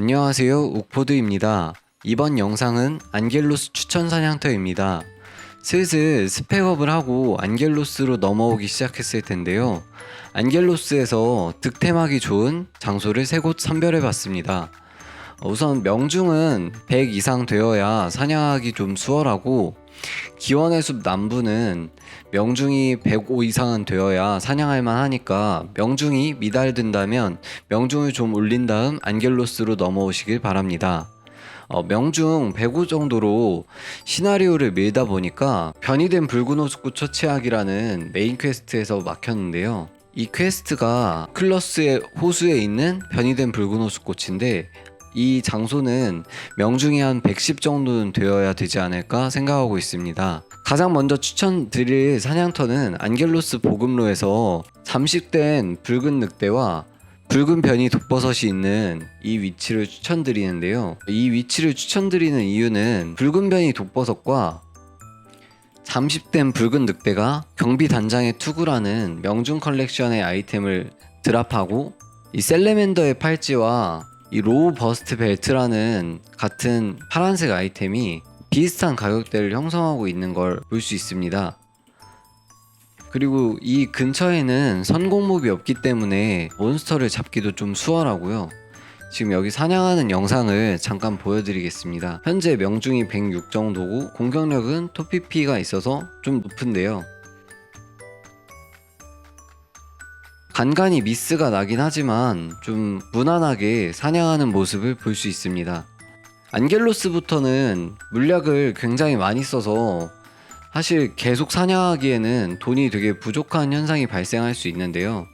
안녕하세요. 욱포드입니다. 이번 영상은 안겔로스 추천 사냥터입니다. 슬슬 스펙업을 하고 안겔로스로 넘어오기 시작했을 텐데요. 안겔로스에서 득템하기 좋은 장소를 세 곳 선별해 봤습니다. 우선 명중은 100 이상 되어야 사냥하기 좀 수월하고 기원의 숲 남부는 명중이 105 이상은 되어야 사냥할 만하니까 명중이 미달된다면 명중을 좀 올린 다음 안겔로스로 넘어오시길 바랍니다. 어, 명중 105 정도로 시나리오를 밀다 보니까 변이 된 붉은 호수꽃 처치하기라는 메인 퀘스트에서 막혔는데요. 이 퀘스트가 클러스의 호수에 있는 변이 된 붉은 호수꽃인데 이 장소는 명중이 한 110 정도는 되어야 되지 않을까 생각하고 있습니다. 가장 먼저 추천드릴 사냥터는 안겔로스 보급로에서 잠식된 붉은 늑대와 붉은 변이 독버섯이 있는 이 위치를 추천드리는데요. 이 위치를 추천드리는 이유는 붉은 변이 독버섯과 잠식된 붉은 늑대가 경비 단장의 투구라는 명중 컬렉션의 아이템을 드랍하고 이 셀레멘더의 팔찌와 이 로우 버스트 벨트라는 같은 파란색 아이템이 비슷한 가격대를 형성하고 있는 걸 볼 수 있습니다. 그리고 이 근처에는 선공목이 없기 때문에 몬스터를 잡기도 좀 수월하고요. 지금 여기 사냥하는 영상을 잠깐 보여드리겠습니다. 현재 명중이 106 정도고 공격력은 토피피가 있어서 좀 높은데요. 간간히 미스가 나긴 하지만 좀 무난하게 사냥하는 모습을 볼 수 있습니다. 안겔로스부터는 물약을 굉장히 많이 써서 사실 계속 사냥하기에는 돈이 되게 부족한 현상이 발생할 수 있는데요.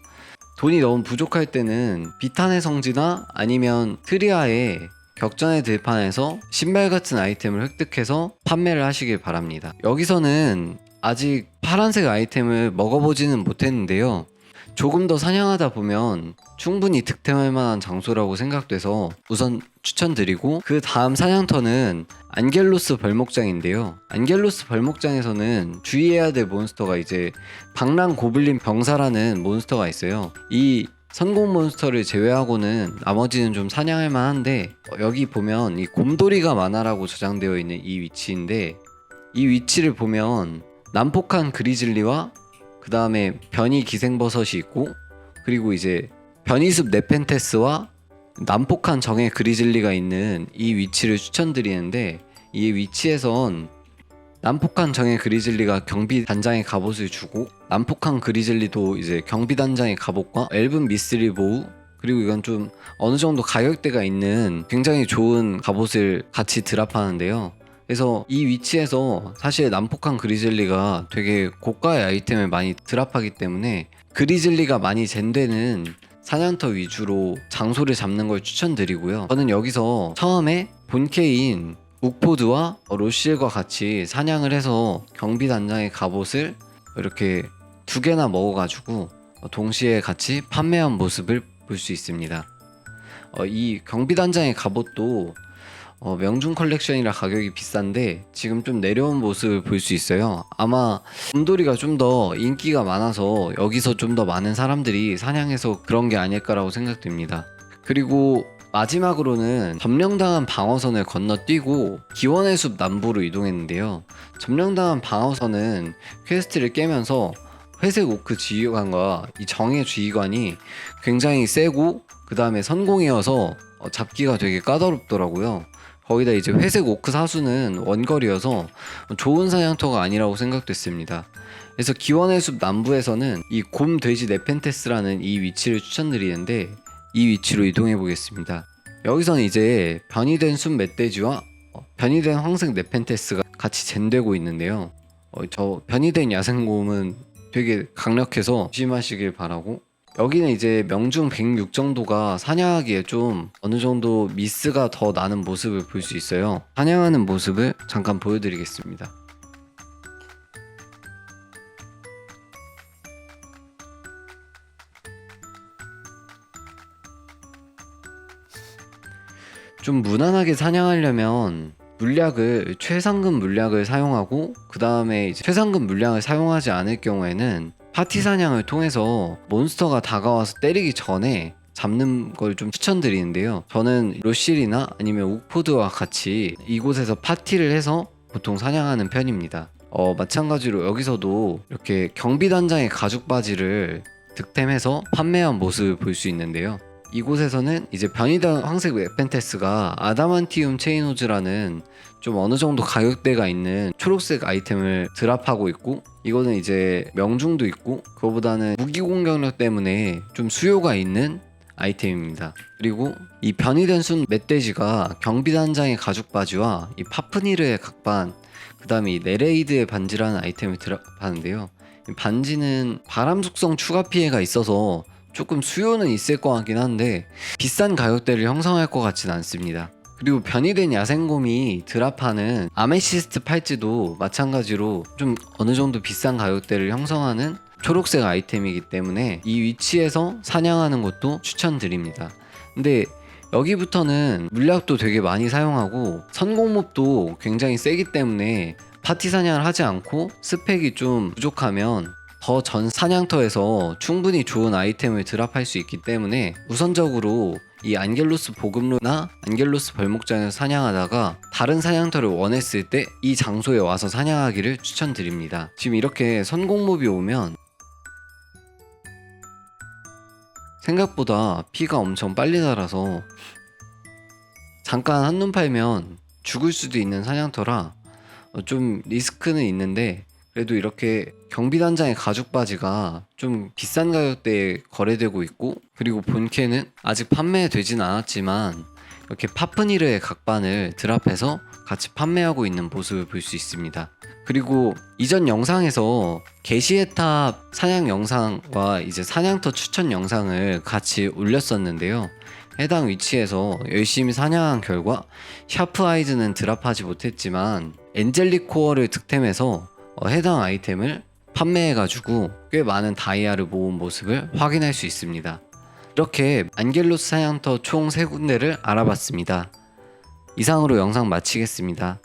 돈이 너무 부족할 때는 비탄의 성지나 아니면 트리아의 격전의 들판에서 신발 같은 아이템을 획득해서 판매를 하시길 바랍니다. 여기서는 아직 파란색 아이템을 먹어보지는 못했는데요. 조금 더 사냥하다 보면 충분히 득템할 만한 장소라고 생각돼서 우선 추천드리고 그 다음 사냥터는 안겔로스 벌목장인데요. 안겔로스 벌목장에서는 주의해야 될 몬스터가 이제 방랑 고블린 병사라는 몬스터가 있어요. 이 선공 몬스터를 제외하고는 나머지는 좀 사냥할 만한데 어, 여기 보면 이 곰돌이가 많아라고 저장되어 있는 이 위치인데 이 위치를 보면 난폭한 그리즐리와 그 다음에 변이 기생버섯이 있고 그리고 이제 변이숲 네펜테스와 난폭한 정의 그리즐리가 있는 이 위치를 추천드리는데 이 위치에선 난폭한 정의 그리즐리가 경비 단장의 갑옷을 주고 난폭한 그리즐리도 이제 경비 단장의 갑옷과 앨범 미스리 보우 그리고 이건 좀 어느 정도 가격대가 있는 굉장히 좋은 갑옷을 같이 드랍하는데요. 그래서 이 위치에서 사실 난폭한 그리즐리가 되게 고가의 아이템을 많이 드랍하기 때문에 그리즐리가 많이 젠되는 사냥터 위주로 장소를 잡는 걸 추천드리고요. 저는 여기서 처음에 본캐인 욱포드와 로실과 같이 사냥을 해서 경비 단장의 갑옷을 이렇게 두 개나 먹어가지고 동시에 같이 판매한 모습을 볼 수 있습니다. 어, 이 경비 단장의 갑옷도 어, 명중 컬렉션이라 가격이 비싼데 지금 좀 내려온 모습을 볼 수 있어요. 아마 곰돌이가 좀 더 인기가 많아서 여기서 좀 더 많은 사람들이 사냥해서 그런 게 아닐까라고 생각됩니다. 그리고 마지막으로는 점령당한 방어선을 건너뛰고 기원의 숲 남부로 이동했는데요. 점령당한 방어선은 퀘스트를 깨면서 회색 오크 지휘관과 이 정의 지휘관이 굉장히 세고 그 다음에 선공이어서 어, 잡기가 되게 까다롭더라고요. 거기다 이제 회색 오크 사수는 원거리여서 좋은 사냥터가 아니라고 생각됐습니다. 그래서 기원의 숲 남부에서는 이 곰 돼지 네펜테스라는 이 위치를 추천드리는데 이 위치로 이동해 보겠습니다. 여기서는 이제 변이된 숲 멧돼지와 어, 변이된 황색 네펜테스가 같이 젠되고 있는데요. 어, 저 변이된 야생곰은 되게 강력해서 조심하시길 바라고 여기는 이제 명중 106 정도가 사냥하기에 좀 어느 정도 미스가 더 나는 모습을 볼 수 있어요. 사냥하는 모습을 잠깐 보여드리겠습니다. 좀 무난하게 사냥하려면 물약을 최상급 물약을 사용하고 그 다음에 최상급 물약을 사용하지 않을 경우에는 파티 사냥을 통해서 몬스터가 다가와서 때리기 전에 잡는 걸 좀 추천드리는데요. 저는 로실이나 아니면 옥포드와 같이 이곳에서 파티를 해서 보통 사냥하는 편입니다. 어, 마찬가지로 여기서도 이렇게 경비단장의 가죽 바지를 득템해서 판매한 모습을 볼 수 있는데요. 이곳에서는 이제 변이단 황색 에펜테스가 아다만티움 체인호즈라는 좀 어느 정도 가격대가 있는 초록색 아이템을 드랍하고 있고 이거는 이제 명중도 있고 그거보다는 무기 공격력 때문에 좀 수요가 있는 아이템입니다. 그리고 이 변이된 순 멧돼지가 경비단장의 가죽 바지와 이 파프니르의 각반 그 다음에 이 네레이드의 반지라는 아이템을 드랍하는데요. 이 반지는 바람 속성 추가 피해가 있어서 조금 수요는 있을 것 같긴 한데 비싼 가격대를 형성할 것 같진 않습니다. 그리고 변이된 야생곰이 드랍하는 아메시스트 팔찌도 마찬가지로 좀 어느 정도 비싼 가격대를 형성하는 초록색 아이템이기 때문에 이 위치에서 사냥하는 것도 추천드립니다. 근데 여기부터는 물약도 되게 많이 사용하고 선공몹도 굉장히 세기 때문에 파티 사냥을 하지 않고 스펙이 좀 부족하면 더 전 사냥터에서 충분히 좋은 아이템을 드랍할 수 있기 때문에 우선적으로 이 안겔로스 보급로나 안겔로스 벌목장에서 사냥하다가 다른 사냥터를 원했을 때 이 장소에 와서 사냥하기를 추천드립니다. 지금 이렇게 선공몹이 오면 생각보다 피가 엄청 빨리 달아서 잠깐 한눈 팔면 죽을 수도 있는 사냥터라 어, 좀 리스크는 있는데 그래도 이렇게 경비단장의 가죽 바지가 좀 비싼 가격대에 거래되고 있고 그리고 본캐는 아직 판매되진 않았지만 이렇게 파프니르의 각반을 드랍해서 같이 판매하고 있는 모습을 볼 수 있습니다. 그리고 이전 영상에서 게시에탑 사냥 영상과 이제 사냥터 추천 영상을 같이 올렸었는데요. 해당 위치에서 열심히 사냥한 결과 샤프 아이즈는 드랍하지 못했지만 엔젤릭 코어를 득템해서 어, 해당 아이템을 판매해가지고 꽤 많은 다이아를 모은 모습을 확인할 수 있습니다. 이렇게 안겔로스 사냥터 총 3군데를 알아봤습니다. 이상으로 영상 마치겠습니다.